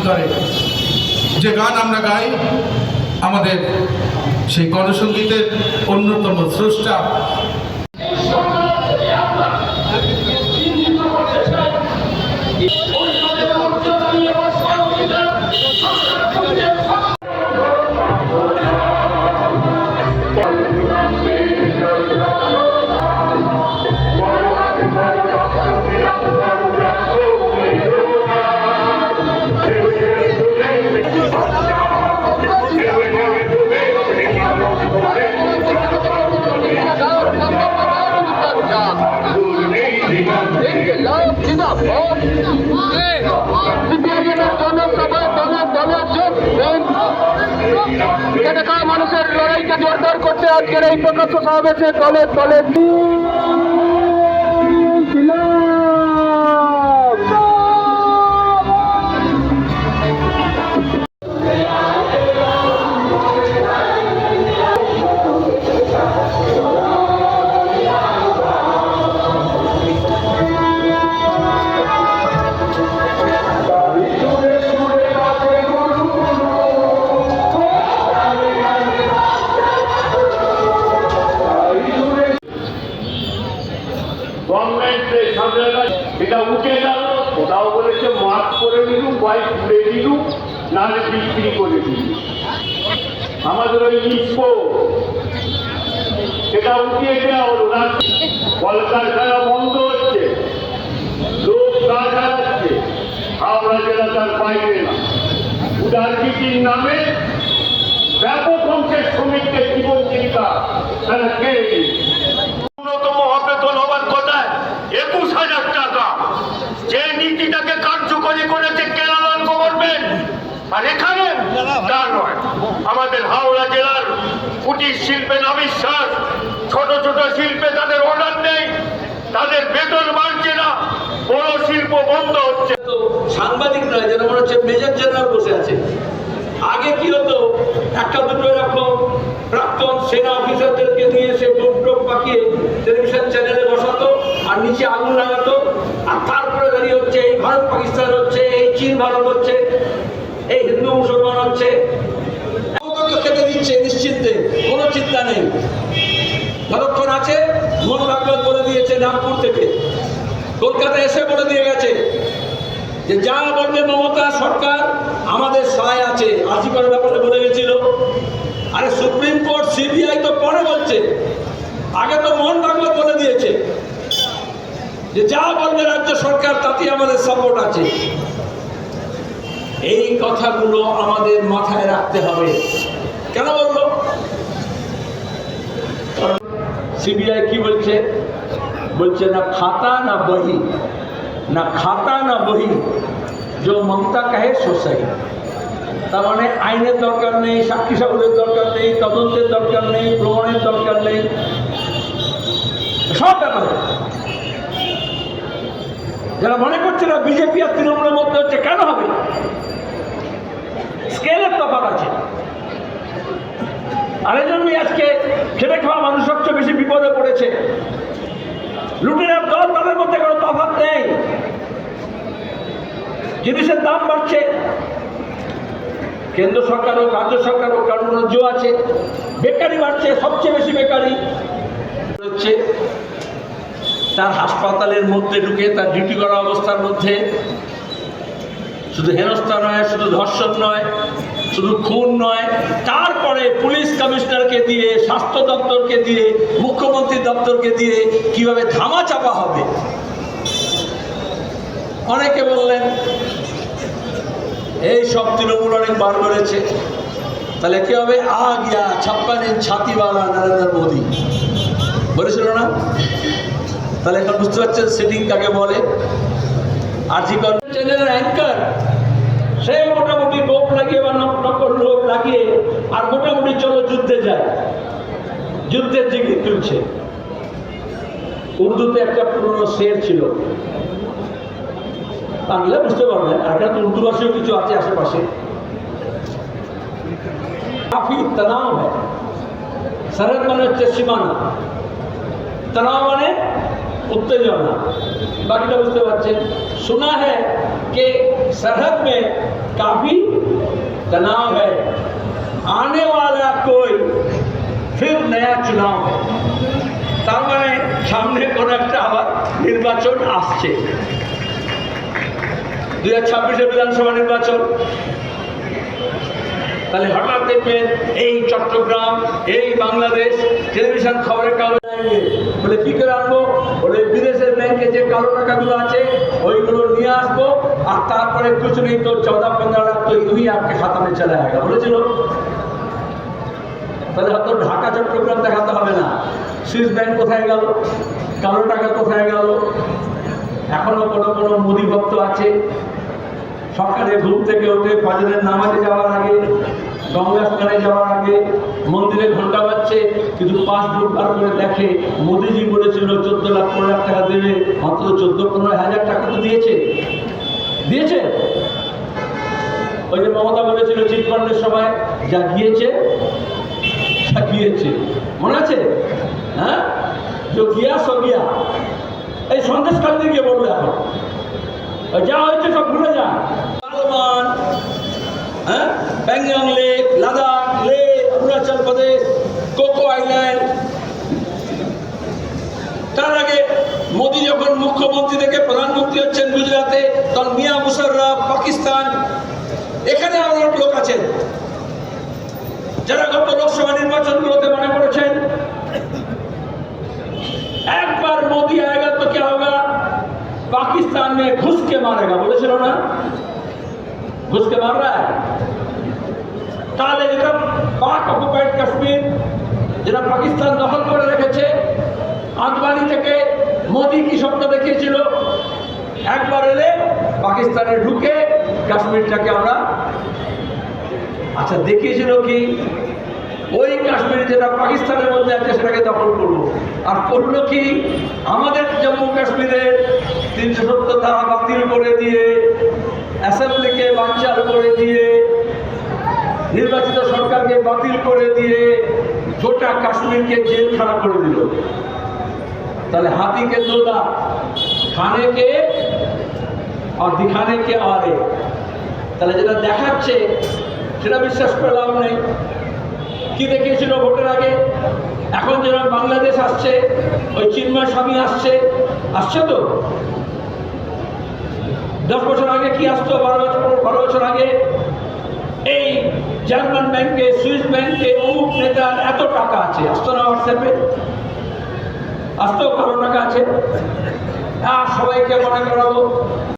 ভিতরে যে গান আমরা গাই আমাদের সেই গণসঙ্গীতের অন্যতম স্রষ্টা মানুষের লড়াইকে জোরদার করতে আজকের এই প্রকাশ্য সমাবেশে দলের দলের বাইক তুলে দিলু নাহলে বিক্রি করে দিলু আমাদের ওই ইস্পো সেটা উঠিয়ে দেওয়া হলো না। কলকারখানা বন্ধ হচ্ছে। লোক গা জ্বালাচ্ছে হাওড়া জেলা তার বাইরে না। উদারনীতির নামে ব্যাপক অংশের শ্রমিকদের জীবন জীবিকা তারা কেড়ে নিচ্ছে। আর এখানে তা নয়। আমাদের হাওড়া জেলার কুটির শিল্পে নাবিশ্বাস, ছোট ছোট শিল্পে তাদের অর্ডার নেই, তাদের বেতন বাড়ছে না, বড় শিল্প বন্ধ হচ্ছে। সাংবাদিক নয়, যেন মনে হচ্ছে মেজর জেনারেল বসে আছে। আগে কি হতো? একটা দুটো এরকম প্রাক্তন সেনা অফিসারদেরকে দিয়ে সে বোম টোপ পাকিয়ে টেলিভিশন চ্যানেলে বসাতো, আর নিচে আগুন লাগাতো, আর তারপরে দাঁড়িয়ে হচ্ছে এই ভারত, পাকিস্তান হচ্ছে, এই চীন, ভারত হচ্ছে। এই হিন্দু মুসলমান হচ্ছে। খেতে দিচ্ছে নিশ্চিন্তে, কোনো চিন্তা নেই। যতক্ষণ আছে মোহন ভাগবত বলে দিয়েছে নাগপুর থেকে। কলকাতা এসে বলে দিয়ে গেছে যে যা বলবে মমতা সরকার, আমাদের সায় আছে। আজিকর ব্যাপারে বলে গেছিল আরে সুপ্রিম কোর্ট, সিবিআই তো পরে বলছে। আগে তো মোহন ভাগবত বলে দিয়েছে। যে যা বলবে রাজ্য সরকার তাতে আমাদের সাপোর্ট আছে। এই কথাগুলো আমাদের মাথায় রাখতে হবে। কেন বলল সিবিআই কি বলছে? বলছে, না খাতা, না বহি। না খাতা, না বহি। যে মমতা কাহে সোসাই তার মানে আইনের দরকার নেই, সাক্ষী সাবলের দরকার নেই, তদন্তের দরকার নেই, প্রমাণের দরকার নেই। সব ব্যাপারে। যারা মনে করছে না, বিজেপি আর তৃণমূলের মধ্যে হচ্ছে, কেন হবে? স্কেলের তফাৎ আছে। আর জন্যই আজকে খেটে খাওয়া মানুষ সবচেয়ে বেশি বিপদে পড়েছে। লুটেরার দল তাদের মধ্যে কোনো তফাৎ নেই। জিনিসের দাম বাড়ছে। কেন্দ্র সরকার হোক, রাজ্য সরকার হোক কারণ রাজ্য আছে। বেকারি বাড়ছে, সবচেয়ে বেশি বেকারি। হচ্ছে তার হাসপাতালের মধ্যে ঢুকে, তার ডিউটি করা অবস্থার মধ্যে। শুধু হেনস্থা নয়, শুধু ধর্ষণ নয়। শুধু খুন নয়, তারপরে পুলিশ কমিশনারকে দিয়ে, স্বাস্থ্য দপ্তরকে দিয়ে, মুখ্যমন্ত্রী দপ্তরকে দিয়ে কীভাবে ধামা চাপা হবে? অনেকে বললেন, এই সব তৃণমূল অনেক বার করেছে। তাহলে কি হবে? আ গিয়া ইঞ্চ ছাতিওয়ালা নরেন্দ্র মোদী। বলেছিল না? তাহলে এখন বুঝতে পারছেন সেটিং কাকে বলে? আর জি চ্যানেলের অ্যাঙ্কার সে মোটামুটি গোপ লাগিয়ে বা নকল লোক লাগিয়ে আর মোটামুটি চলো যুদ্ধে যায়। যুদ্ধের জিগি তুলছে। উর্দুতে একটা পুরনো শের ছিল। বাংলা বুঝতে পারবেন, আর একটা তো উর্দু ভাষীয় কিছু আছে আশেপাশে। কাফি, তনাও হয়। সরহদ মানে হচ্ছে সীমানা। তনাও মানে उत्तेजना। बाकी বুঝতে পারছেন सुना है कि सरहद में काफी तनाव है। आने কই कोई নয়া नया তার মানে সামনে কোনো একটা আবার নির্বাচন আসছে দু হাজার ছাব্বিশে বিধানসভা নির্বাচন তাহলে হঠাৎ দেখবেন এই চট্টগ্রাম, এই বাংলাদেশ টেলিভিশন খবরের কালো বলে কি করে আনব? বলে বিদেশের ব্যাংকে যে কালো টাকাগুলো আছে, ওইগুলো নিয়ে আসব, আর তারপরে কিছু নেই তো চৌদা পনেরো লাখ তো ইউই আপকে খাতামে চলে আসবে বলেছিল? তাহলে হয়তো ঢাকা, চট্টগ্রাম দেখাতে হবে না। সুইস ব্যাংক কোথায় গেল? কালো টাকা কোথায় গেল? এখনও কোনো কোনো মোদি ভক্ত আছে? সকালে ঘুম থেকে ওঠে ফজরের নামাজে যাওয়ার আগে গঙ্গা স্নানে যাওয়ার আগে মন্দিরে ঘণ্টা বাজছে, কিন্তু পাসবুক বার করে দেখে মোদিজি বলেছিল চোদ্দ লাখ, পনেরো লাখ টাকা দেবে, মাত্র চোদ্দ, পনেরো হাজার টাকা তো দিয়েছে। দিয়েছে? ওই যে মমতা বলেছিল, চিটফান্ডের সময় যা গিয়েছে, তা গিয়েছে। মনে আছে? হ্যাঁ? যে গিয়া, সো গিয়া। এই সন্দেশ কালকে গিয়ে বলবে এখন। যা হয়েছে সব ভুলে যান। সালমান হ্যাঁ? Pangong lake, Ladakh lake, Arunachal Pradesh, Coco island. তার আগে মোদী যখন মুখ্যমন্ত্রী থেকে প্রধানমন্ত্রী হচ্ছেন গুজরাতে তখন মিয়া মুশারফ পাকিস্তান, এখানে অনেক লোক আছেন। যারা গত লোকসভা নির্বাচনগুলোতে মনে করেছেন, একবার মোদি আয়গা তো কে হবে পাকিস্তান মে ঘুষকে মারেগা, বলেছিল না? ঘুষ के मार रहा है তাহলে যেটা পাক অকুপাইড কাশ্মীর যেটা পাকিস্তান দখল করে রেখেছে আদবানি থেকে মোদি কি স্বপ্ন দেখিয়েছিল একবার এলে পাকিস্তানে ঢুকে কাশ্মীরটাকে আমরা আচ্ছা দেখিয়েছিল কি ওই কাশ্মীর যেটা পাকিস্তানের মধ্যে আছে সেটাকে দখল করবো আর করলো কি আমাদের জম্মু কাশ্মীরের তিনশো সত্তর ধারা বাতিল করে দিয়ে অ্যাসেম্বলিকে বাঞ্চাল করে দিয়ে, নির্বাচিত সরকারকে বাতিল করে দিয়ে গোটা কাশ্মীরকে জেলখানা করে দিল। তাহলে হাতিকে দোদা খানে কে? আর দিখানে কে আরে তাহলে যেটা দেখাচ্ছে, সেটা বিশ্বাস করে লাভ নেই। কি দেখিয়েছিল ভোটের আগে? এখন যেরকম বাংলাদেশ আসছে, ওই চিন্ময় স্বামী আসছে। আসছে তো? দশ বছর কি আসতো বারো বছর বারো বছর আগে? এই জার্মান ব্যাংকে, সুইস ব্যাংকে অমুক নেতার এত টাকা আছে। আসতো না হোয়াটসঅ্যাপে আসতো কারও টাকা আছে। আর সবাইকে মনে করাবো